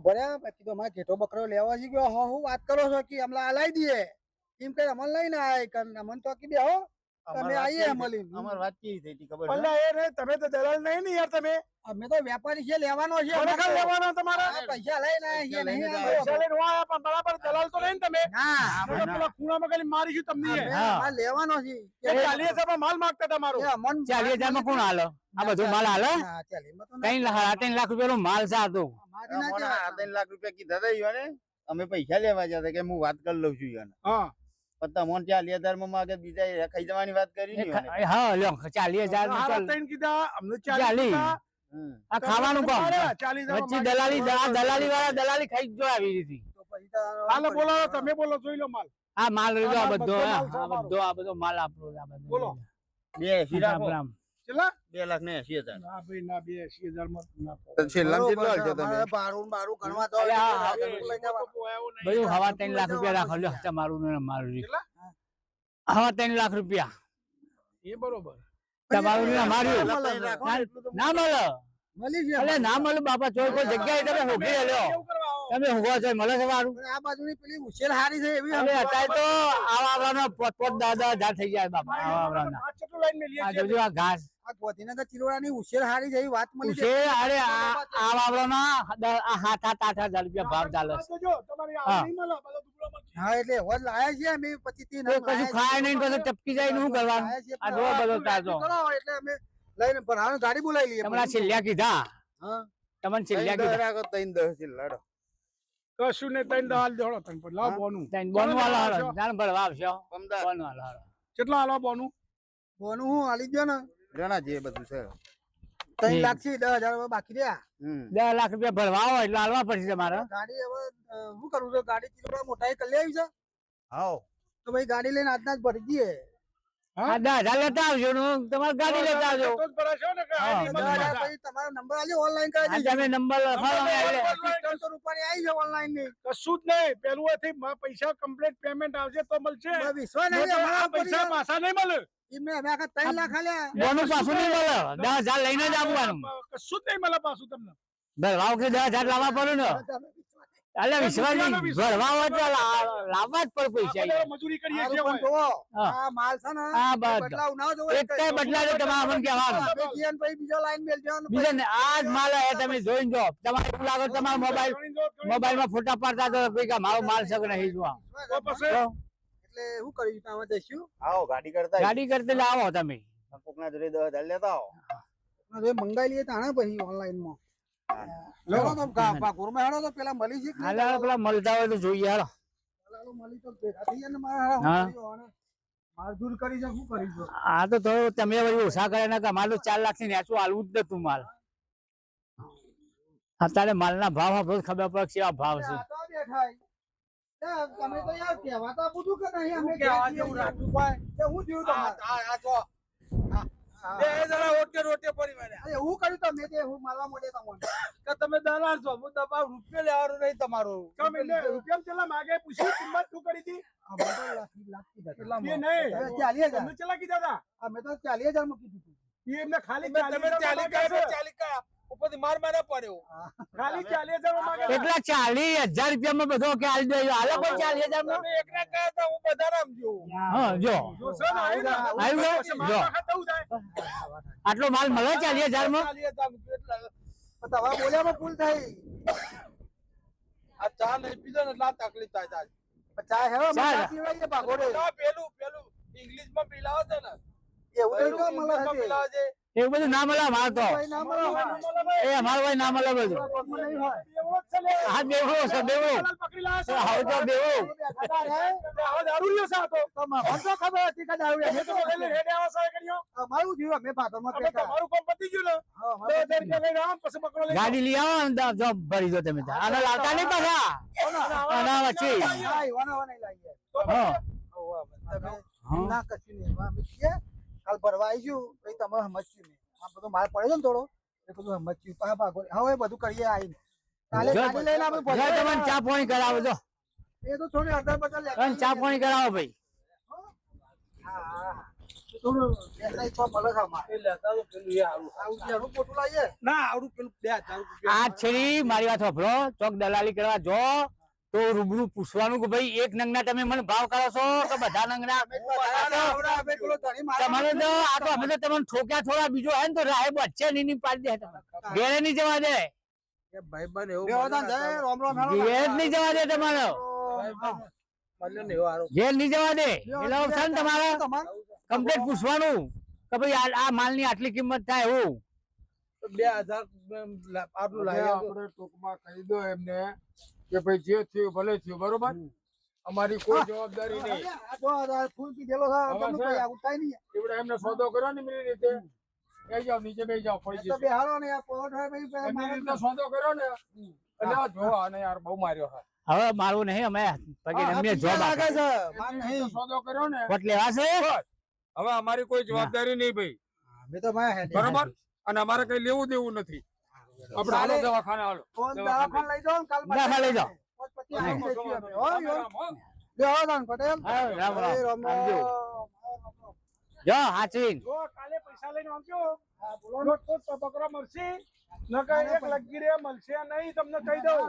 ભર્યા, પછી તો અમારે ઘેટો બકરો લેવા જઈ ગયો. હો, હું વાત કરો છો કે અમલા હલાઈ દઈએ. એમ કઈ અમલ લઈને આય અમન તો કી બેહો તમે આઈએ મળી અમાર વાત કેવી થઈ હતી ખબર પણ એ નહીં તમે તો દલાલ નહીં ને યાર તમે. અમે તો વેપારી છે લેવાનો છે ખરેખર. તમારા? પૈસા લઈને નહીં પૈસા પણ બરાબર દલાલ તો નહીં ને તમે? ના. પેલા ખૂણામાં ખાલી મારીશું તમને. હા. લેવાનો છે એ ચાલીસ હજારમાં માલ માંગતા તમારો. મન હજારમાં કોણ હાલો? આ બધું માલ હાલો? ત્રણ લાખ સાડા ત્રણ લાખ રૂપિયા માલ છે આ તો. ના. ત્રણ લાખ રૂપિયા કીધા હતા અમે પૈસા લેવા જતા કે હું વાત કરી લઉં છું. હા. પણ તમને હજારમાં માગે બીજા જવાની વાત કરી. હા લ્યો હજાર કીધા અમને. આ ખાવાનું કોમ વચ્ચે દલાલી દલાલી વાળા દલાલી ખાઈ જો આવી રીતે. તો હાલો બોલો તમે બોલો જોઈ લો માલ. આ માલ આ આ બધો માલ આ બધો આ બધો માલ આપણો છે, આ બધો બોલો. બે રામ. કેટલા બે લાખ ને એસી હજાર. ના ભાઈ ના બે એસી હજારમાં ના તો છેલ્લામાં બરોબર છે, તમે? અમારે બારું ગણવા તો અરે હા, હા, ઘરનું લઈને જવાનું. બધું હવા ત્રણ લાખ રૂપિયા રાખો લ્યો તમારું ને મારું હવા ત્રણ લાખ રૂપિયા. એ બરોબર. તમારું ને મળે. ના- મળે બાપા ચોય કોઈ જગ્યાએ તમે લ્યો આવો? તમે હોવા છે મળે છે મારું પણ આ બાજુની પેલી ઉછેર હારી છે એવી અમે અત્યારે તો આવા આવવાનો પોત પોત દાદા હજાર થઈ જાય બાપા આવા આવવાના આ કેટલું લાઈન મેલીએ આ? જોજો આ ઘાસ. આ ગોધીનગર ચિલોડાની ઉછેર હારી છે એવી વાત મળી છે. અરે આ આ સાત આઠ આઠ હજાર રૂપિયા ભાવ ચાલે છે. જો, તમારી આ નહીં મળે, બધો દુબળો મળશે. હા એટલે હવે લાયા છે અમે પછી તી ના કશું ખાય નહીં પછી ટપકી જાય ને શું કરવાનું? આ જો બધો તાજો. એટલે અમે લઈને ભરાવાનું ગાડી બોલાવી લઈએ. તમને છેલ્લા કીધા. હા. તમને છેલ્લા કીધા. ત્રણ દસ લડો કશું ને તઈને દાલ દેવડો તન પર. લાવ બોનું. તઈને બોનું હાલો. હાલો આવશો? ભર વાવશો અમદાવાદ. બોનું હાલો. હાલો કેટલા હાલો બોનું? બોનું હું હાલી ગયો ને. ઘણા જે બધું છે. ત્રણ લાખથી દસ હજાર બાકી રહ્યા. દસ લાખ રૂપિયા ભરવા હોય એટલે હાલવા પડશે તમારે. ગાડી હવે શું કરવું છે? ગાડી કિલો મોટા કરી લેવી છે. હા તો ભાઈ ગાડી લઈને આજના જ ભરી દઈએ. દસ હજાર લેતા આવજો તમારી ગાડી લેતા આવજો. હા, તમારો નંબર આલ્યો ઓનલાઈન કરી તમે નંબર ત્રણસો આવી ઓનલાઈનની. કશું જ નહીં પેલું એથી મ- પૈસા કમ્પ્લીટ પેમેન્ટ આવશે તો મળશે. હવે વિશ્વાસ નહીં પૈસા પાછા નહીં મળે. એમને અમે આખા ત્રણ લાખ આલ્યા. બોનું પાછું નહીં મળે. દસ હજાર લઈને જ આવવાનું. કશું જ નહીં મળે પાછું તમને. ભરવા કે દસ હજાર લાવવા પડે ને. એટલે વિશ્વાસ ભરવા લાવવા જ પડે પૈસા મજૂરી કરીએ છીએ પણ જો આ માલ છે ને આ બદલાવ ના જો એક કઈ બદલાવ તમારે અમને કહેવાનું. આપણે ભાઈ બીજો લાઈન મેલ જવાનું બીજો ને આ જ માલ હે તમે જોઈને જો. તમારે એવું લાગે તમારો મોબાઈલ. મોબાઈલમાં ફોટા પાડતા તો કોઈ કે મારો માલ છે કે નહીં જો. એટલે શું કર્યું તમે જઈશું? આવો ગાડી કરતા ગાડી કરતા લાવો તમે. કોકના જોડે દો હજાર લેતા આવો. મંગાઈ લઈએ તાણે પછી ઓનલાઈનમાં. લેવો તો ગા- ભાગોરમાં તો પેલા મળી છે હાલે હાલે પેલા મળતા હોય તો જોઈએ હાલો મળી તો ભેગા થઈ ને મારા હા. શું કર્યું આને? મારઝૂડ કરી છે શું કરીશું આ તો થોડું તમે વળી ઓછા કરે ને મારે તો ચાર લાખથી નેચું હાલવું જ નતું માલ અત્યારે માલના ભાવ આપણને ખબર પડે કેવા ભાવ છે આ તમે તો યાર કહેવા તો પૂછું કે નહીં અમે કેવા જેવું જઈએ. રાખવું ભાઈ. તે હું થયું તમારે? બે જણા ઓટે રોટે પડી માર્યા. અરે હું કર્યું તમે તે હું મારવા મોડે તમને કે તમે દલાલ છો હું દબાવ રૂપિયા લેવાનું નહીં તમારું. તમે એટલે રૂપિયા માગે? પૂછી કિંમત શું કરી હતી? આ બધો લાખી- લાખી જતા. એ નહીં. ચાલીસ હજાર. કેટલા કીધા હતા? મેં તો ચાલીસ હજાર મૂકી દીધું એમને ખાલી તમે ચાલી હજાર ચાલી કયા ઉપરથી માર મારા પડ્યો ખાલી ચાલીસ હજાર માગે છે. એટલા હજાર રૂપિયા માં બધો કે હાલ દેજો. હાલો કોઈ ચાલીસ હજારમાં એકના કયા હતા હું બધા રામ જોઉં. હા. જો. જો છે આવ્યું ને? આવ્યું ને? પછી માર જો. નાખે તો શું થાય? આટલો માલ મળે ચાલી હજારમાં ચાલી તમારા બોલ્યામાં ભૂલ થઈ. આ ચા નહીં પીધો ને એટલે તકલીફ થાય. ચા હે પેલું પેલું ઇંગ્લિશમાં પીલાવો છે ને. એવું તો? જો મળે છે. એવું બધું ના મળે અમારે તો ના. એ અમારે ભાઈ ના મળે બધું. હા? બેવો છે બેવો. હવે તો બેવો ને. ગાડી લઈ આવો ને તો ભરી દો તમે. આને લાવતા નહીં પાછા? આના વચ્ચે હા. ના કશું નહીં. કાલ ભરવા આવીશું પછી તમે સમજ્યું. આ બધો માલ પડે છે ને થોડો એ બધું સમજ્યું પાછા ભાગો. હવે એ બધું કરીએ આવીને. કાલે જો- લઈને આપણે તમને ચા પાણી કરાવો જો. એ તો થોડી અડધા પચાસ ચા પાણી કરાવો ભાઈ. આવું મારી વાત સાંભળો. ચોક દલાલી કરવા જો. તો રૂબરૂ પૂછવાનું કે ભાઈ એક નંગના તમે મને ભાવ કરો છો કે બધા નંગના? તમારે તો આ તો અમે તો તમને ઠોક્યા થોડા બીજો હે ને તો રાહે બચ્ચે ની ની પાડી દે ઘેરે નહીં જવા દે. ઘેર નહીં જવા દે તમારો. ઘેર નહીં જવા દે. એટલે ઓપ્શન તમારે? તમારે કમ્પ્લેટ પૂછવાનું કે ભાઈ આ માલની આટલી કિંમત થાય એવું? બે હજાર હવે લાવી આપણે ટૂંકમાં કહી દો એમને. કે ભાઈ જે થયું ભલે થયું બરોબર? અમારી કોઈ જવાબદારી નહીં. એવડે એમને સોદો કર્યો ને મેરી રીતે. બે જાઓ નીચે બે જાઓ પડી જશે. બેહાડો ને આ પોટ હોય પછી પેલા એમની મારે રીતે સોદો કર્યો ને એટલે આ જો યાર બહુ માર્યો હા હવે મારું નહીં અમે જોબ આપે. છે. સોદો કર્યો ને ખોટ લેવા છે? હવે અમારી કોઈ જવાબદારી નહીં ભાઈ. બરોબર? અને અમારે કઈ લેવું દેવું નથી. આપણે હાલો દવાખાને હાલો. દવાખાને દવાખાને લઈ જાઓ કાલ દવાખાને લઈ મળશે. નહીં તમને કહી દઉં.